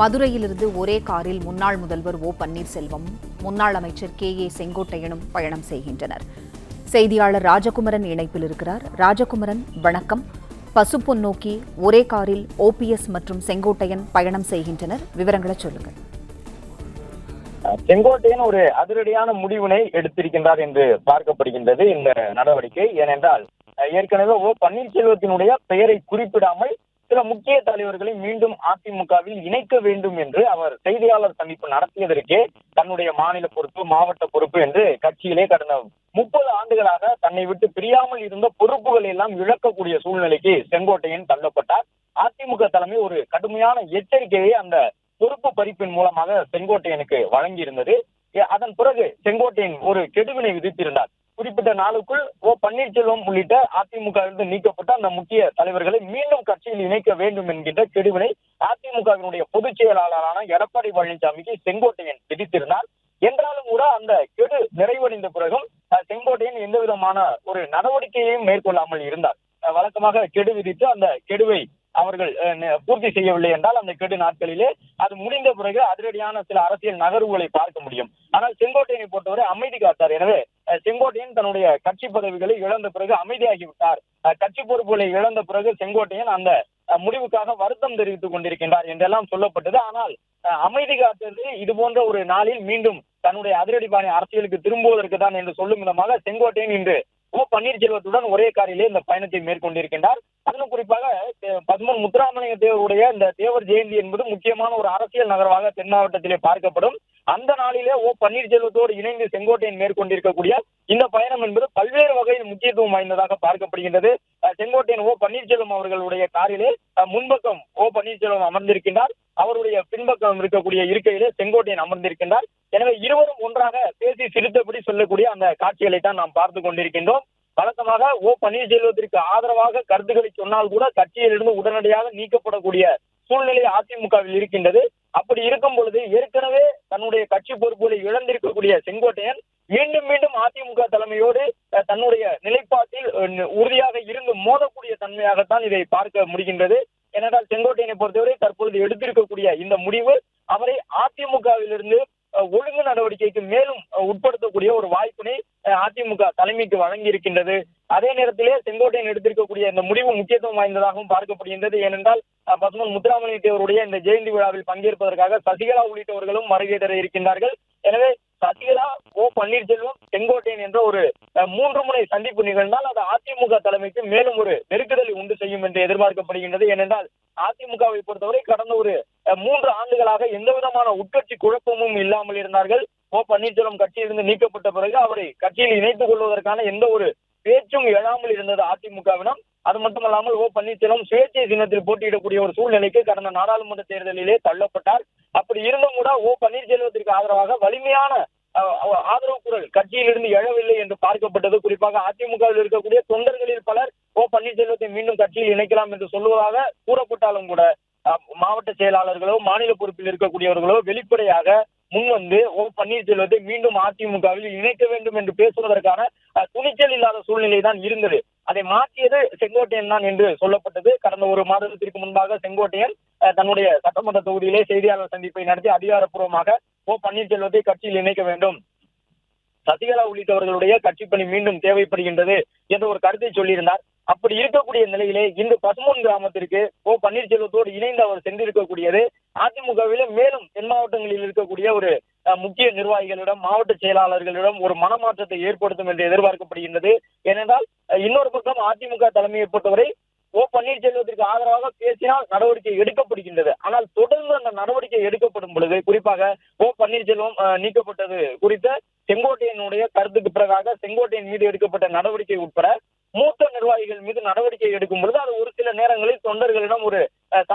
மதுரையிலிருந்து ஒரே காரில் முன்னாள் முதல்வர் ஓ பன்னீர்செல்வம் முன்னாள் அமைச்சர் கே ஏ செங்கோட்டையனும் பயணம் செய்கின்றனர். செய்தியாளர் ராஜகுமரன் இணைப்பில் இருக்கிறார். ராஜகுமரன் வணக்கம். பசுப்பொன் நோக்கி ஒரே காரில் ஓபிஎஸ் மற்றும் செங்கோட்டையன் பயணம் செய்கின்றனர். விவரங்களை சொல்லுங்கள். செங்கோட்டையன் ஒரு அதிரடியான முடிவினை எடுத்திருக்கின்றார் என்று பார்க்கப்படுகின்றது இந்த நடவடிக்கை. ஏனென்றால் ஏற்கனவே ஓ பன்னீர்செல்வத்தினுடைய பெயரை குறிப்பிடாமல் சில முக்கிய தலைவர்களை மீண்டும் அதிமுகவில் இணைக்க வேண்டும் என்று அவர் செய்தியாளர் சந்திப்பு நடத்தியதற்கே தன்னுடைய மாநில பொறுப்பு மாவட்ட பொறுப்பு என்று கட்சியிலே கடந்த முப்பது ஆண்டுகளாக தன்னை விட்டு பிரியாமல் இருந்த பொறுப்புகளை எல்லாம் இழக்கக்கூடிய சூழ்நிலைக்கு செங்கோட்டையன் தள்ளப்பட்டார். அதிமுக தலைமை ஒரு கடுமையான எச்சரிக்கையை அந்த பொறுப்பு பறிப்பின் மூலமாக செங்கோட்டையனுக்கு வழங்கியிருந்தது. அதன் பிறகு செங்கோட்டையன் ஒரு கெடுவினை விதித்திருந்தார். குறிப்பிட்ட நாளுக்குள் ஓ பன்னீர்செல்வம் உள்ளிட்ட அதிமுகவிலிருந்து நீக்கப்பட்ட அந்த முக்கிய தலைவர்களை மீண்டும் கட்சியில் இணைக்க வேண்டும் என்கின்ற கெடுவினை அதிமுகவினுடைய பொதுச் செயலாளரான எடப்பாடி பழனிசாமிக்கு செங்கோட்டையன் விதித்திருந்தார். என்றாலும் கூட அந்த கெடு நிறைவடைந்த பிறகும் செங்கோட்டையன் எந்த விதமான ஒரு நடவடிக்கையையும் மேற்கொள்ளாமல் இருந்தார். வழக்கமாக கெடு விதித்து அந்த கெடுவை அவர்கள் அஹ், பூர்த்தி செய்யவில்லை என்றால் அந்த கெடு நாட்களிலே அது முடிந்த பிறகு அதிரடியான சில அரசியல் நகர்வுகளை பார்க்க முடியும். ஆனால் செங்கோட்டையனை பொறுத்தவரை அமைதி காத்தார். எனவே செங்கோட்டையன் தன்னுடைய கட்சி பதவிகளை இழந்த பிறகு அமைதியாகிவிட்டார். கட்சி பொறுப்புகளை இழந்த பிறகு செங்கோட்டையன் அந்த முடிவுக்காக வருத்தம் தெரிவித்துக் கொண்டிருக்கின்றார் என்றெல்லாம் சொல்லப்பட்டது. ஆனால் அமைதி காத்தது இது போன்ற ஒரு நாளில் மீண்டும் தன்னுடைய அதிரடி பாணி அரசியலுக்கு திரும்புவதற்கு தான் என்று சொல்லும் விதமாக செங்கோட்டையன் இன்று ஓ பன்னீர்செல்வத்துடன் ஒரே காரிலே இந்த பயணத்தை மேற்கொண்டிருக்கின்றார். அதிலும் குறிப்பாக பத்மன் முத்துராமலிங்க தேவருடைய இந்த தேவர் ஜெயந்தி என்பது முக்கியமான ஒரு அரசியல் நகரமாக தென் மாவட்டத்திலே பார்க்கப்படும். அந்த நாளிலே ஓ பன்னீர்செல்வத்தோடு இணைந்து செங்கோட்டையன் மேற்கொண்டிருக்கக்கூடிய இந்த பயணம் என்பது பல்வேறு வகையில் முக்கியத்துவம் வாய்ந்ததாக பார்க்கப்படுகின்றது. செங்கோட்டையன் ஓ பன்னீர்செல்வம் அவர்களுடைய காரிலே முன்பக்கம் ஓ பன்னீர்செல்வம் அமர்ந்திருக்கின்றார். அவருடைய பின்பக்கம் இருக்கக்கூடிய இருக்கையிலே செங்கோட்டையன் அமர்ந்திருக்கின்றார். எனவே இருவரும் ஒன்றாக பேசி சிரித்தபடி சொல்லக்கூடிய அந்த காட்சிகளை தான் நாம் பார்த்து கொண்டிருக்கின்றோம். வழக்கமாக ஓ பன்னீர்செல்வத்திற்கு ஆதரவாக கருத்துக்களை சொன்னால் கூட கட்சியிலிருந்து உடனடியாக நீக்கப்படக்கூடிய சூழ்நிலை அதிமுகவில் இருக்கின்றது. அப்படி இருக்கும் பொழுது ஏற்கனவே தன்னுடைய கட்சி பொறுப்புகளை இழந்திருக்கக்கூடிய செங்கோட்டையன் மீண்டும் மீண்டும் அதிமுக தலைமையோடு தன்னுடைய நிலைப்பாட்டில் உறுதியாக இருந்து மோதக்கூடிய தன்மையாகத்தான் இதை பார்க்க முடிகின்றது. ஏனென்றால் செங்கோட்டையனை பொறுத்தவரை தற்பொழுது எடுத்திருக்கக்கூடிய இந்த முடிவு அவரை அதிமுகவிலிருந்து ஒழுங்கு நடவடிக்கைக்கு மேலும் உட்படுத்தக்கூடிய ஒரு வாய்ப்பினை அதிமுக தலைமைக்கு வழங்கி இருக்கின்றது அதே நேரத்திலே செங்கோட்டையன் எடுத்திருக்கக்கூடிய இந்த முடிவு முக்கியத்துவம் வாய்ந்ததாகவும் பார்க்கப்படுகின்றது. ஏனென்றால் பத்மன் முத்துராமலிங்க தேவருடைய இந்த ஜெயந்தி விழாவில் பங்கேற்பதற்காக சசிகலா உள்ளிட்டவர்களும் வருகை தர இருக்கின்றார்கள். எனவே சசிகலா ஓ பன்னீர்செல்வம் செங்கோட்டையன் என்ற ஒரு மூன்று முறை சந்திப்பு நிகழ்ந்தால் அது அதிமுக தலைமைக்கு மேலும் ஒரு நெருக்குதலை உண்டு செய்யும் என்று எதிர்பார்க்கப்படுகின்றது. ஏனென்றால் அதிமுகவை பொறுத்தவரை கடந்த ஒரு மூன்று ஆண்டுகளாக எந்த விதமான உட்கட்சி குழப்பமும் இல்லாமல் இருந்தார்கள். ஓ பன்னீர்செல்வம் கட்சியிலிருந்து நீக்கப்பட்ட பிறகு அவரை கட்சியில் இணைத்துக் கொள்வதற்கான எந்த ஒரு பேச்சும் எழாமல் இருந்தது அதிமுகவினம் அது மட்டுமல்லாமல் ஓ பன்னீர்செல்வம் சுயேட்சை சின்னத்தில் போட்டியிடக்கூடிய ஒரு சூழ்நிலைக்கு கடந்த நாடாளுமன்ற தேர்தலிலே தள்ளப்பட்டார். அப்படி இருந்தும் கூட ஓ பன்னீர்செல்வத்திற்கு ஆதரவாக வலிமையான ஆதரவு குரல். கட்சியிலிருந்து எழவில்லை என்று பார்க்கப்பட்டது. குறிப்பாக அதிமுகவில் இருக்கக்கூடிய தொண்டர்களில் பலர் ஓ பன்னீர்செல்வத்தை மீண்டும் கட்சியில் இணைக்கலாம் என்று சொல்லுவதாக கூறப்பட்டாலும் கூட மாவட்ட செயலாளர்களோ மாநில பொறுப்பில் இருக்கக்கூடியவர்களோ வெளிப்படையாக முன்வந்து ஓ பன்னீர்செல்வத்தை மீண்டும் அதிமுகவில் இணைக்க வேண்டும் என்று பேசுவதற்கான துணிச்சல் இல்லாத சூழ்நிலை தான் இருந்தது. அதை மாற்றியது செங்கோட்டையன் தான் என்று சொல்லப்பட்டது. கடந்த ஒரு மாதத்திற்கு முன்பாக செங்கோட்டையன் தன்னுடைய சட்டமன்ற தொகுதியிலே செய்தியாளர் சந்திப்பை நடத்தி அதிகாரப்பூர்வமாக ஓ பன்னீர்செல்வத்தை கட்சியில் இணைக்க வேண்டும். சசிகலா உள்ளிட்டவர்களுடைய கட்சி பணி மீண்டும் தேவைப்படுகின்றது என்ற ஒரு கருத்தை சொல்லியிருந்தார். அப்படி இருக்கக்கூடிய நிலையிலே இன்று பசுமூன் கிராமத்திற்கு ஓ பன்னீர்செல்வத்தோடு இணைந்து அவர் சென்றிருக்கக்கூடியது அதிமுகவிலே மேலும் தென் மாவட்டங்களில் இருக்கக்கூடிய ஒரு அஹ், முக்கிய நிர்வாகிகளிடம் மாவட்ட செயலாளர்களிடம் ஒரு மனமாற்றத்தை ஏற்படுத்தும் என்று எதிர்பார்க்கப்படுகின்றது. ஏனென்றால் இன்னொரு பக்கம் அதிமுக தலைமையை பொறுத்தவரை ஓ பன்னீர்செல்வத்திற்கு ஆதரவாக பேசினால் நடவடிக்கை எடுக்கப்படுகின்றது. ஆனால் தொடர்ந்து அந்த நடவடிக்கை எடுக்கப்படும் பொழுது குறிப்பாக ஓ பன்னீர்செல்வம் நீக்கப்பட்டது குறித்த செங்கோட்டையனுடைய கருத்துக்கு பிறகாக செங்கோட்டையன் மீது எடுக்கப்பட்ட நடவடிக்கை உட்பட மூத்த நிர்வாகிகள் மீது நடவடிக்கை எடுக்கும் பொழுது அது ஒரு சில நேரங்களில் தொண்டர்களிடம் ஒரு அஹ்,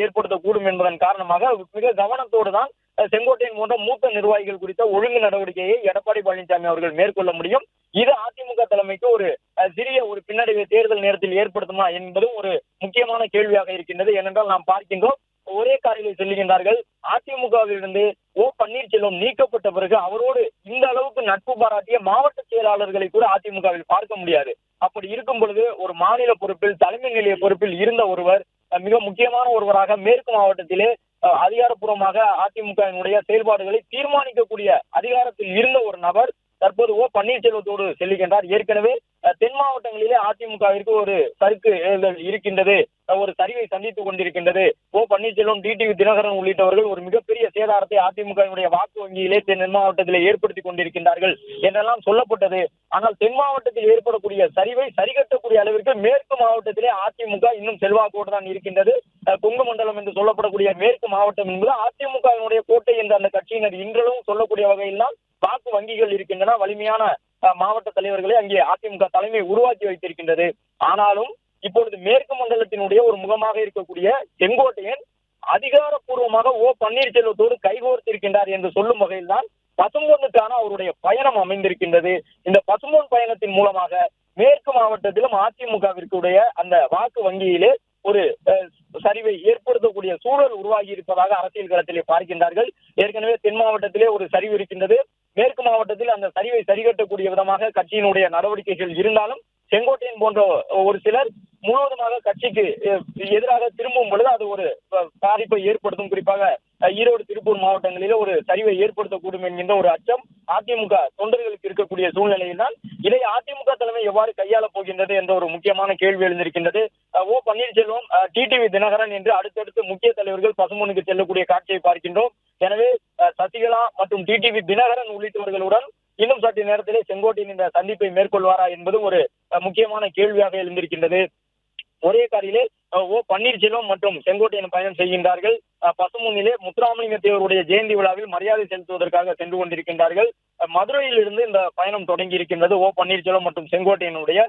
ஏற்படுத்தக்கூடும் என்பதன் காரணமாக மிக கவனத்தோடு தான் செங்கோட்டையன் போன்ற மூத்த நிர்வாகிகள் குறித்த ஒழுங்கு நடவடிக்கையை எடப்பாடி பழனிசாமி அவர்கள் மேற்கொள்ள முடியும். இது அதிமுக தலைமைக்கு ஒரு சிறிய ஒரு பின்னடைவை தேர்தல் நேரத்தில் ஏற்படுத்துமா என்பதும் ஒரு முக்கியமான கேள்வியாக இருக்கின்றது. ஏனென்றால் நாம் பார்க்கின்றோம் ஒரே காரில் சொல்லுகின்றார்கள் அதிமுகவிலிருந்து ஓ பன்னீர்செல்வம் நீக்கப்பட்ட பிறகு அவரோடு இந்த அளவுக்கு நட்பு பாராட்டிய மாவட்ட செயலாளர்களை கூட அதிமுகவில் பார்க்க முடியாது. அப்படி இருக்கும் பொழுது ஒரு மாநில பொறுப்பில் தலைமை நிலைய பொறுப்பில் இருந்த ஒருவர் மிக முக்கியமான ஒருவராக மேற்கு மாவட்டத்திலே அதிகாரப்பூர்வமாக அதிமுகவினுடைய செயல்பாடுகளை தீர்மானிக்கக்கூடிய அதிகாரத்தில் இருந்த ஒரு நபர் தற்போது ஓ பன்னீர்செல்வத்தோடு செல்லுகின்றார் ஏற்கனவே தென் மாவட்டங்களிலே அதிமுகவிற்கு ஒரு சறுக்கு இருக்கின்றது. ஒரு சரிவை சந்தித்துக் கொண்டிருக்கின்றது. ஓ பன்னீர்செல்வம் டிடிவி தினகரன் உள்ளிட்டவர்கள் ஒரு மிகப்பெரிய சேதாரத்தை அதிமுகவினுடைய வாக்கு வங்கியிலே தென் மாவட்டத்திலே ஏற்படுத்தி கொண்டிருக்கின்றார்கள் என்றெல்லாம் சொல்லப்பட்டது. ஆனால் தென் மாவட்டத்தில் ஏற்படக்கூடிய சரிவை சரிகட்டக்கூடிய அளவிற்கு மேற்கு மாவட்டத்திலே அதிமுக இன்னும் செல்வாக்கோடு தான் இருக்கின்றது. கொங்கு மண்டலம் என்று சொல்லப்படக்கூடிய மேற்கு மாவட்டம் என்பது அதிமுகவினுடைய கோட்டை என்று அந்த கட்சியினர் இன்றளவும் சொல்லக்கூடிய வகையில் தான் வாக்கு வங்கிகள் இருக்கின்றன. வலிமையான மாவட்ட தலைவர்களை அங்கே அதிமுக தலைமை உருவாக்கி வைத்திருக்கின்றது. ஆனாலும் இப்பொழுது மேற்கு மண்டலத்தினுடைய ஒரு முகமாக இருக்கக்கூடிய செங்கோட்டையன் அதிகாரப்பூர்வமாக ஓ பன்னீர்செல்வத்தோடு கைகோர்த்திருக்கின்றார் என்று சொல்லும் வகையில் தான் பசும்பொன்னுக்கான அவருடைய பயணம் அமைந்திருக்கின்றது. இந்த பசும்பொன் பயணத்தின் மூலமாக மேற்கு மாவட்டத்திலும் அதிமுகவிற்குடைய அந்த வாக்கு வங்கியிலே ஒரு அஹ், சரிவை ஏற்படுத்தக்கூடிய சூழல் உருவாகி இருப்பதாக அரசியல் களத்திலே பார்க்கின்றார்கள். ஏற்கனவே தென் மாவட்டத்திலே ஒரு சரிவு இருக்கின்றது. மேற்கு மாவட்டத்தில் அந்த சரிவை சரிகட்டக்கூடிய விதமாக கட்சியினுடைய நடவடிக்கைகள் இருந்தாலும் செங்கோட்டையன் போன்ற ஒரு சிலர் முழுவதுமாக கட்சிக்கு எதிராக திரும்பும் பொழுது அது ஒரு பாதிப்பை ஏற்படுத்தும். குறிப்பாக ஈரோடு திருப்பூர் மாவட்டங்களிலே ஒரு சரிவை ஏற்படுத்தக்கூடும் என்கின்ற ஒரு அச்சம் அதிமுக தொண்டர்களுக்கு இருக்கக்கூடிய சூழ்நிலையினால் இதை அதிமுக தலைமை எவ்வாறு கையாள போகின்றது என்ற ஒரு முக்கியமான கேள்வி எழுந்திருக்கின்றது. ஓ பன்னீர்செல்வம் டிடிவி தினகரன் என்று அடுத்தடுத்து முக்கிய தலைவர்கள் பசுமனுக்கு செல்லக்கூடிய காட்சியை பார்க்கின்றோம். எனவே சசிகலா மற்றும் டிடிவி தினகரன் உள்ளிட்டவர்களுடன் இன்னும் சற்று நேரத்திலே செங்கோட்டையின் இந்த சந்திப்பை மேற்கொள்வாரா என்பது ஒரு முக்கியமான கேள்வியாக எழுந்திருக்கின்றது. ஒரே காரிலே ஓ பன்னீர்செல்வம் மற்றும் செங்கோட்டையன் பயணம் செய்கின்றார்கள். பசுமுனிலே பசுமுன்னிலே முத்துராமலிங்க தேவருடைய ஜெயந்தி விழாவில் மரியாதை செலுத்துவதற்காக சென்று கொண்டிருக்கின்றார்கள். மதுரையிலிருந்து மதுரையில் இருந்து இந்த பயணம் தொடங்கி இருக்கின்றது. ஓ பன்னீர்செல்வம் மற்றும் செங்கோட்டையனுடைய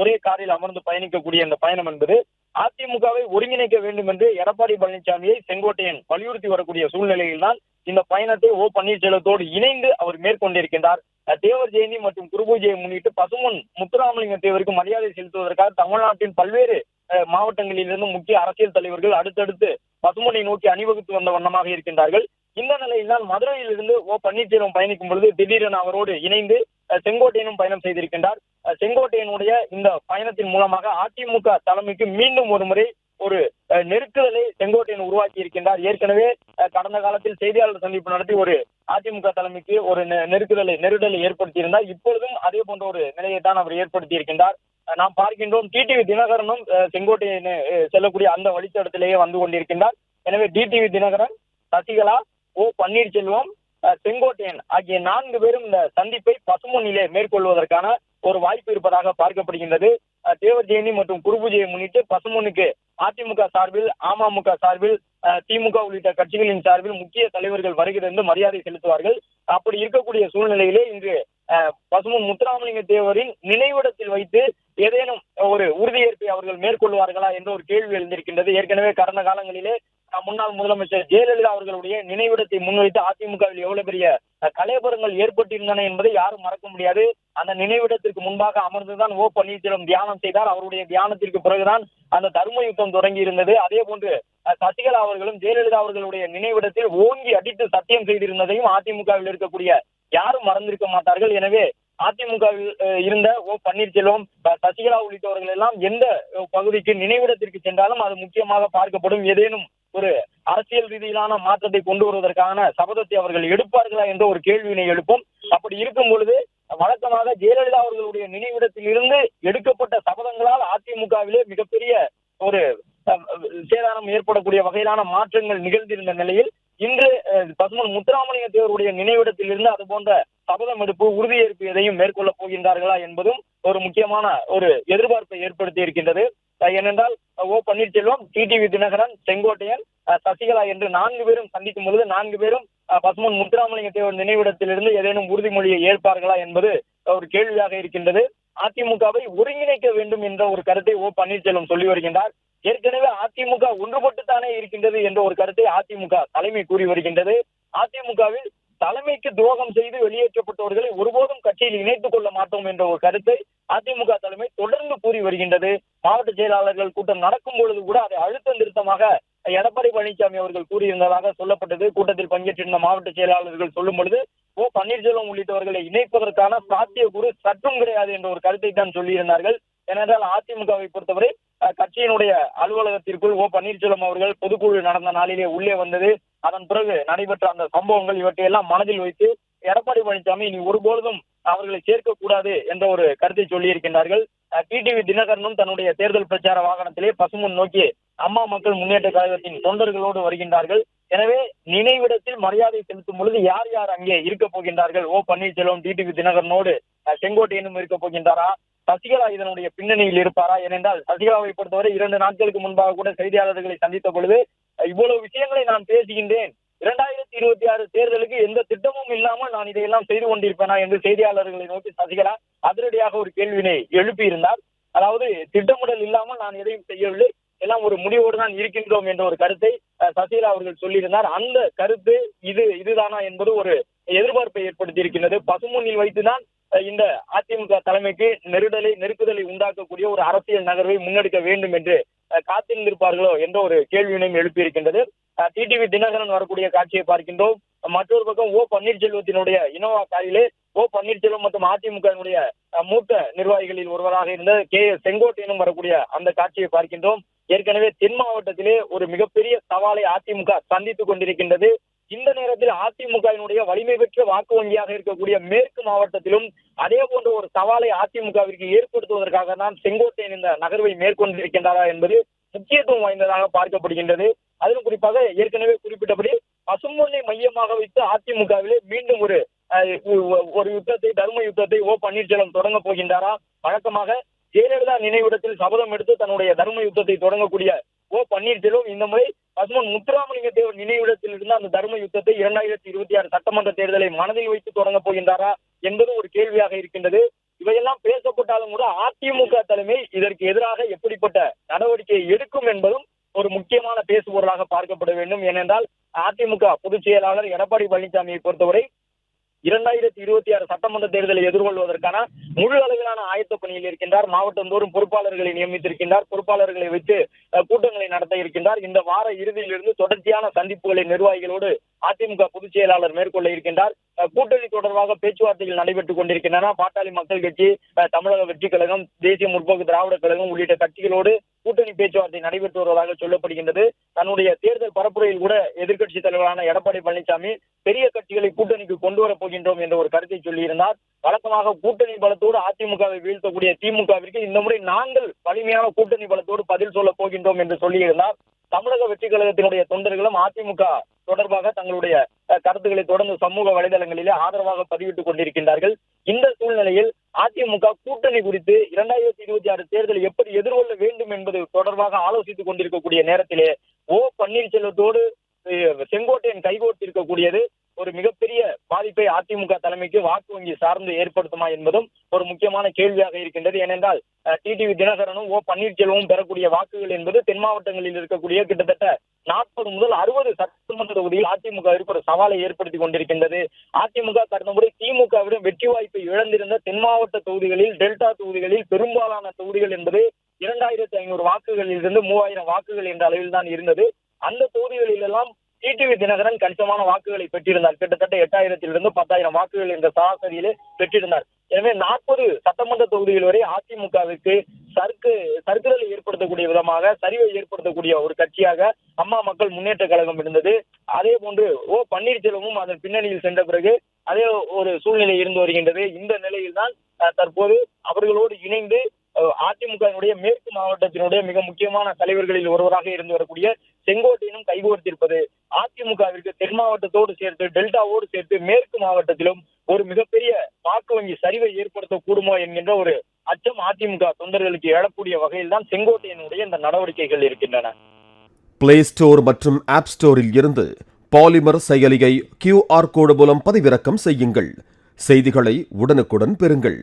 ஒரே காரில் அமர்ந்து பயணிக்கக்கூடிய இந்த பயணம் என்பது அதிமுகவை ஒருங்கிணைக்க வேண்டும் என்று எடப்பாடி பழனிசாமியை செங்கோட்டையன் வலியுறுத்தி வரக்கூடிய சூழ்நிலையில்தான் இந்த பயணத்தை ஓ பன்னீர்செல்வத்தோடு இணைந்து அவர் மேற்கொண்டிருக்கின்றார். தேவர் ஜெயந்தி மற்றும் குருபூஜையை முன்னிட்டு பசுமன் முத்துராமலிங்க தேவருக்கு மரியாதை செலுத்துவதற்காக தமிழ்நாட்டின் பல்வேறு மாவட்டங்களிலிருந்து முக்கிய அரசியல் தலைவர்கள் அடுத்தடுத்து பசுமனை நோக்கி அணிவகுத்து வந்த வண்ணமாக இருக்கின்றார்கள். இந்த நிலையில் தான் மதுரையிலிருந்து ஓ பன்னீர்செல்வம் பயணிக்கும் பொழுது திடீரென அவரோடு இணைந்து செங்கோட்டையனும் பயணம் செய்திருக்கின்றார். செங்கோட்டையனுடைய இந்த பயணத்தின் மூலமாக அதிமுக தலைமைக்கு மீண்டும் ஒரு முறை ஒரு அஹ், நெருக்குதலை செங்கோட்டையன் உருவாக்கி இருக்கின்றார். ஏற்கனவே கடந்த காலத்தில் செய்தியாளர் சந்திப்பு நடத்தி ஒரு அதிமுக தலைமைக்கு ஒரு நெ- நெருக்குதலை நெருடலை ஏற்படுத்தியிருந்தார். இப்பொழுதும் அதே போன்ற ஒரு நிலையை தான் அவர் ஏற்படுத்தி இருக்கின்றார். நாம் பார்க்கின்றோம் டிடிவி தினகரனும் அஹ், செங்கோட்டையன் செல்லக்கூடிய அந்த வழித்தடத்திலேயே வந்து கொண்டிருக்கின்றார். எனவே டிடிவி தினகரன் சசிகலா ஓ பன்னீர்செல்வம் செங்கோட்டையன் ஆகிய நான்கு பேரும் இந்த சந்திப்பை பசுமொன்னிலே மேற்கொள்வதற்கான ஒரு வாய்ப்பு இருப்பதாக பார்க்கப்படுகின்றது. அஹ், தேவர் ஜெயந்தி மற்றும் குருபூஜையை முன்னிட்டு பசுமுனுக்கு அதிமுக சார்பில் அமமுக சார்பில் திமுக உள்ளிட்ட கட்சிகளின் சார்பில் முக்கிய தலைவர்கள் வருகிறது மரியாதை செலுத்துவார்கள். அப்படி இருக்கக்கூடிய சூழ்நிலையிலே இன்று பசுமன் முத்துராமலிங்க தேவரின் நினைவிடத்தில் வைத்து ஏதேனும் ஒரு உறுதியேற்பை அவர்கள் மேற்கொள்வார்களா என்ற ஒரு கேள்வி எழுந்திருக்கின்றது. ஏற்கனவே கடந்த காலங்களிலே முன்னாள் முதலமைச்சர் ஜெயலலிதா அவர்களுடைய நினைவிடத்தை முன்வைத்து அதிமுகவில் எவ்வளவு பெரிய கலைபுரங்கள் ஏற்பட்டிருந்தன என்பதை யாரும் மறக்க முடியாது. அந்த நினைவிடத்திற்கு முன்பாக அமர்ந்துதான் ஓ பன்னீர்செல்வம் தியானம் செய்தார். அவருடைய தியானத்திற்கு பிறகுதான் அந்த தர்ம யுத்தம் தொடங்கி இருந்தது. அதே போன்று சசிகலா அவர்களும் ஜெயலலிதா அவர்களுடைய நினைவிடத்தில் ஓங்கி அடித்து சத்தியம் செய்திருந்ததையும் அதிமுகவில் இருக்கக்கூடிய யாரும் மறந்திருக்க மாட்டார்கள். எனவே அதிமுகவில் இருந்த ஓ பன்னீர்செல்வம் சசிகலா உள்ளிட்டவர்கள் எல்லாம் எந்த பகுதிக்கு நினைவிடத்திற்கு சென்றாலும் அது முக்கியமாக பார்க்கப்படும் ஏதேனும் ஒரு அரசியல் ரீதியிலான மாற்றத்தை கொண்டு வருவதற்கான சபதத்தை அவர்கள் எடுப்பார்களா என்ற ஒரு கேள்வியினை எழுப்பும். அப்படி இருக்கும் பொழுது வழக்கமாக ஜெயலலிதா அவர்களுடைய நினைவிடத்தில் இருந்து எடுக்கப்பட்ட சபதங்களால் அதிமுகவிலே மிகப்பெரிய ஒரு சேதாரம் ஏற்படக்கூடிய வகையிலான மாற்றங்கள் நிகழ்ந்திருந்த நிலையில் இன்று பசுமன் முத்துராமலிங்க தேவருடைய நினைவிடத்தில் இருந்து அது போன்ற சபதம் எடுப்பு உறுதியேற்பு எதையும் மேற்கொள்ளப் போகின்றார்களா என்பதும் ஒரு முக்கியமான ஒரு எதிர்பார்ப்பை ஏற்படுத்தி இருக்கின்றது. ஏனென்றால் ஓ பன்னீர்செல்வம் டிடிவி தினகரன் செங்கோட்டையன் சசிகலா என்று நான்கு பேரும் சந்திக்கும் பொழுது நான்கு பேரும் பசுமன் முத்துராமலிங்க தேவர் நினைவிடத்திலிருந்து ஏதேனும் உறுதிமொழியை ஏற்பார்களா என்பது ஒரு கேள்வியாக இருக்கின்றது. அதிமுகவை ஒருங்கிணைக்க வேண்டும் என்ற ஒரு கருத்தை ஓ பன்னீர்செல்வம் சொல்லி வருகின்றார். ஏற்கனவே அதிமுக ஒன்றுபட்டுத்தானே இருக்கின்றது என்ற ஒரு கருத்தை அதிமுக தலைமை கூறி வருகின்றது. அதிமுகவில் தலைமைக்கு துரோகம் செய்து வெளியேற்றப்பட்டவர்களை ஒருபோதும் கட்சியில் இணைத்துக் கொள்ள மாட்டோம் என்ற ஒரு கருத்தை அதிமுக தலைமை தொடர்ந்து கூறி வருகின்றது. மாவட்ட செயலாளர்கள் கூட்டம் நடக்கும் பொழுது கூட அதை அழுத்தம் திருத்தமாக எடப்பாடி பழனிசாமி அவர்கள் கூறியிருந்ததாக சொல்லப்பட்டது. கூட்டத்தில் பங்கேற்றிருந்த மாவட்ட செயலாளர்கள் சொல்லும் பொழுது ஓ பன்னீர்செல்வம் உள்ளிட்டவர்களை இணைப்பதற்கான சாத்தியக்கூறு சற்றும் கிடையாது என்ற ஒரு கருத்தை தான் சொல்லியிருந்தார்கள். ஏனென்றால் அதிமுகவை பொறுத்தவரை கட்சியினுடைய அலுவலகத்திற்குள் ஓ பன்னீர்செல்வம் அவர்கள் பொதுக்குழு நடந்த நாளிலே உள்ளே வந்தது. அதன் பிறகு நடைபெற்ற அந்த சம்பவங்கள் இவற்றையெல்லாம் மனதில் வைத்து எடப்பாடி பழனிசாமி இனி ஒருபொழுதும் அவர்களை சேர்க்கக்கூடாது என்ற ஒரு கருத்தை சொல்லியிருக்கின்றார்கள். டிடிவி தினகரனும் தன்னுடைய தேர்தல் பிரச்சார வாகனத்திலே பசுமுன் நோக்கி அம்மா மக்கள் முன்னேற்ற கழகத்தின் தொண்டர்களோடு வருகின்றார்கள். எனவே நினைவிடத்தில் மரியாதை செலுத்தும் பொழுது யார் யார் அங்கே இருக்க போகின்றார்கள்? ஓ பன்னீர்செல்வம் டிடிவி தினகரனோடு செங்கோட்டையனும் இருக்க போகின்றாரா? சசிகலா இதனுடைய பின்னணியில் இருப்பாரா? ஏனென்றால் சசிகலாவை பொறுத்தவரை இரண்டு நாட்களுக்கு முன்பாக கூட செய்தியாளர்களை சந்தித்த பொழுது இவ்வளவு விஷயங்களை நான் பேசுகின்றேன். இரண்டாயிரத்தி இருபத்தி ஆறு தேர்தலுக்கு எந்த திட்டமும் இல்லாமல் நான் இதையெல்லாம் செய்து கொண்டிருப்பேனா என்று செய்தியாளர்களை நோக்கி சசிகலா அதிரடியாக ஒரு கேள்வினை எழுப்பியிருந்தார். அதாவது திட்டமிடல் இல்லாமல் நான் எதையும் செய்யவில்லை. எல்லாம் ஒரு முடிவோடு தான் இருக்கின்றோம் என்ற ஒரு கருத்தை சசிகலா அவர்கள் சொல்லியிருந்தார். அந்த கருத்து இது இதுதானா என்பது ஒரு எதிர்பார்ப்பை ஏற்படுத்தி இருக்கின்றது பசுமுன்னில் வைத்துதான் இந்த அதிமுக தலைமைக்கு நெருடலை நெருக்குதலை உண்டாக்கக்கூடிய ஒரு அரசியல் நகர்வை முன்னெடுக்க வேண்டும் என்று காத்திருந்திருப்பார்களோ என்ற ஒரு கேள்வியினையும் எழுப்பியிருக்கின்றது. டிடிவி தினகரன் வரக்கூடிய காட்சியை பார்க்கின்றோம். மற்றொரு பக்கம் ஓ பன்னீர்செல்வத்தினுடைய இனோவா காரிலே ஓ பன்னீர்செல்வம் மற்றும் அதிமுகவினுடைய மூத்த நிர்வாகிகளில் ஒருவராக இருந்த கே எஸ் செங்கோட்டையனும் வரக்கூடிய அந்த காட்சியை பார்க்கின்றோம். ஏற்கனவே தென் மாவட்டத்திலே ஒரு மிகப்பெரிய சவாலை அதிமுக சந்தித்துக் கொண்டிருக்கின்றது. இந்த நேரத்தில் அதிமுகவினுடைய வலிமை பெற்ற வாக்கு வங்கியாக இருக்கக்கூடிய மேற்கு மாவட்டத்திலும் அதே போன்ற ஒரு சவாலை அதிமுகவிற்கு ஏற்படுத்துவதற்காக தான் செங்கோட்டையன் இந்த நகர்வை மேற்கொண்டிருக்கின்றாரா என்பது முக்கியத்துவம் வாய்ந்ததாக பார்க்கப்படுகின்றது. அதிலும் குறிப்பாக ஏற்கனவே குறிப்பிட்டபடி பசும்பொன்னை மையமாக வைத்து அதிமுகவிலே மீண்டும் ஒரு ஒரு யுத்தத்தை தர்ம யுத்தத்தை ஓ பன்னீர்செல்வம் தொடங்க போகின்றாரா? வழக்கமாக ஜெயலலிதா நினைவிடத்தில் சபதம் எடுத்து தன்னுடைய தர்ம யுத்தத்தை தொடங்கக்கூடிய ஓ பன்னீர்செல்வம் இந்த முறை பசுமன் முத்துராமலிங்க தேவர் நினைவிடத்தில் இருந்த அந்த தர்ம யுத்தத்தை இரண்டாயிரத்தி இருபத்தி ஆறு சட்டமன்ற தேர்தலை மனதில் வைத்து தொடங்க போகின்றாரா என்பது ஒரு கேள்வியாக இருக்கின்றது. இவையெல்லாம் பேசப்பட்டாலும் கூட அதிமுக தலைமை இதற்கு எதிராக எப்படிப்பட்ட நடவடிக்கை எடுக்கும் என்பதும் ஒரு முக்கியமான பேசுபொருளாக பார்க்கப்பட வேண்டும். ஏனென்றால் அதிமுக பொதுச் செயலாளர் எடப்பாடி பழனிசாமியை பொறுத்தவரை இரண்டாயிரத்தி இருபத்தி ஆறு சட்டமன்ற தேர்தலை எதிர்கொள்வதற்கான முழு அளவிலான ஆயத்த பணியில் இருக்கின்றார். மாவட்டந்தோறும் பொறுப்பாளர்களை நியமித்திருக்கின்றார். பொறுப்பாளர்களை வைத்து கூட்டங்களை நடத்த இருக்கின்றார். இந்த வார இறுதியிலிருந்து தொடர்ச்சியான சந்திப்புகளை நிர்வாகிகளோடு அதிமுக பொதுச் செயலாளர் மேற்கொள்ள இருக்கின்றார். கூட்டணி தொடர்பாக பேச்சுவார்த்தைகள் நடைபெற்றுக் கொண்டிருக்கின்றன. பாட்டாளி மக்கள் கட்சி தமிழக வெற்றி கழகம் தேசிய முற்போக்கு திராவிட கழகம் உள்ளிட்ட கட்சிகளோடு கூட்டணி பேச்சுவார்த்தை நடைபெற்று வருவதாக சொல்லப்படுகின்றது. தன்னுடைய தேர்தல் பரப்புரையில் கூட எதிர்க்கட்சி தலைவரான எடப்பாடி பழனிசாமி பெரிய கட்சிகளை கூட்டணிக்கு கொண்டு வரப் போகின்றோம் என்ற ஒரு கருத்தை சொல்லியிருந்தார். வழக்கமாக கூட்டணி பலத்தோடு அதிமுகவை வீழ்த்தக்கூடிய திமுகவிற்கு இந்த முறை நாங்கள் வலிமையான கூட்டணி பலத்தோடு பதில் சொல்ல போகின்றோம் என்று சொல்லியிருந்தார். தமிழக வெற்றி கழகத்தினுடைய தொண்டர்களும் அதிமுக தொடர்பாக தங்களுடைய கருத்துக்களை தொடர்ந்து சமூக வலைதளங்களிலே ஆதரவாக பதிவிட்டுக் கொண்டிருக்கின்றார்கள். இந்த சூழ்நிலையில் அதிமுக கூட்டணி குறித்து இரண்டாயிரத்தி இருபத்தி ஆறு தேர்தலை எப்படி எதிர்கொள்ள வேண்டும் என்பது தொடர்பாக ஆலோசித்துக் கொண்டிருக்கக்கூடிய நேரத்திலே ஓ பன்னீர்செல்வத்தோடு செங்கோட்டையன் கைகோர்த்திருக்கக்கூடியது. ஒரு மிகப்பெரிய பாதிப்பை அதிமுக தலைமைக்கு வாக்கு வங்கி சார்ந்து ஏற்படுத்துமா என்பதும் ஒரு முக்கியமான கேள்வியாக இருக்கின்றது. ஏனென்றால் டிடிவி தினகரனும் ஓ பன்னீர்செல்வமும் பெறக்கூடிய வாக்குகள் என்பது தென் மாவட்டங்களில் இருக்கக்கூடிய கிட்டத்தட்ட நாற்பது முதல் அறுபது சட்டமன்ற தொகுதியில் அதிமுக ஒரு சவாலை ஏற்படுத்தி கொண்டிருக்கின்றது. அதிமுக கடந்த முறை திமுகவிடம் வெற்றி வாய்ப்பை இழந்திருந்த தென் மாவட்ட தொகுதிகளில் டெல்டா தொகுதிகளில் பெரும்பாலான தொகுதிகள் என்பது இரண்டாயிரத்தி ஐநூறு வாக்குகளில் இருந்து மூவாயிரம் வாக்குகள் என்ற அளவில் தான் இருந்தது. அந்த தொகுதிகளில் எல்லாம் டிடிவி தினகரன் கணிசமான வாக்குகளை பெற்றிருந்தார். கிட்டத்தட்ட எட்டாயிரத்திலிருந்து பத்தாயிரம் வாக்குகள் என்ற சராசரியிலே பெற்றிருந்தார். எனவே நாற்பது சட்டமன்ற தொகுதிகள் வரை அதிமுகவிற்கு சர்க்கு சர்க்குதலை ஏற்படுத்தக்கூடிய விதமாக சரிவை ஏற்படுத்தக்கூடிய ஒரு கட்சியாக அம்மா மக்கள் முன்னேற்ற கழகம் இருந்தது. அதே போன்று ஓ பன்னீர்செல்வமும் அதன் பின்னணியில் சென்ற பிறகு அதே ஒரு சூழ்நிலை இருந்து வருகின்றது. இந்த நிலையில்தான் தற்போது அவர்களோடு இணைந்து அதிமுகவினுடைய மேற்கு மாவட்டத்தினுடைய மிக முக்கியமான தலைவர்களில் ஒருவராக இருந்து வரக்கூடிய செங்கோட்டையனும் கைகோர்த்திருப்பது. அதிமுகவிற்கு தென் மாவட்டத்தோடு சேர்த்து டெல்டாவோடு சேர்த்து மேற்கு மாவட்டத்திலும் ஒரு மிகப்பெரிய வாக்கு வங்கி சரிவை ஏற்படுத்த கூடுமோ என்கின்ற ஒரு அச்சம் அதிமுக தொண்டர்களுக்கு எழக்கூடிய வகையில் தான் செங்கோட்டையினுடைய இந்த நடவடிக்கைகள் இருக்கின்றன. பிளே ஸ்டோர் மற்றும் ஆப் ஸ்டோரில் இருந்து பாலிமர் செயலியை கியூஆர் கோடு மூலம் பதிவிறக்கம் செய்யுங்கள். செய்திகளை உடனுக்குடன் பெறுங்கள்.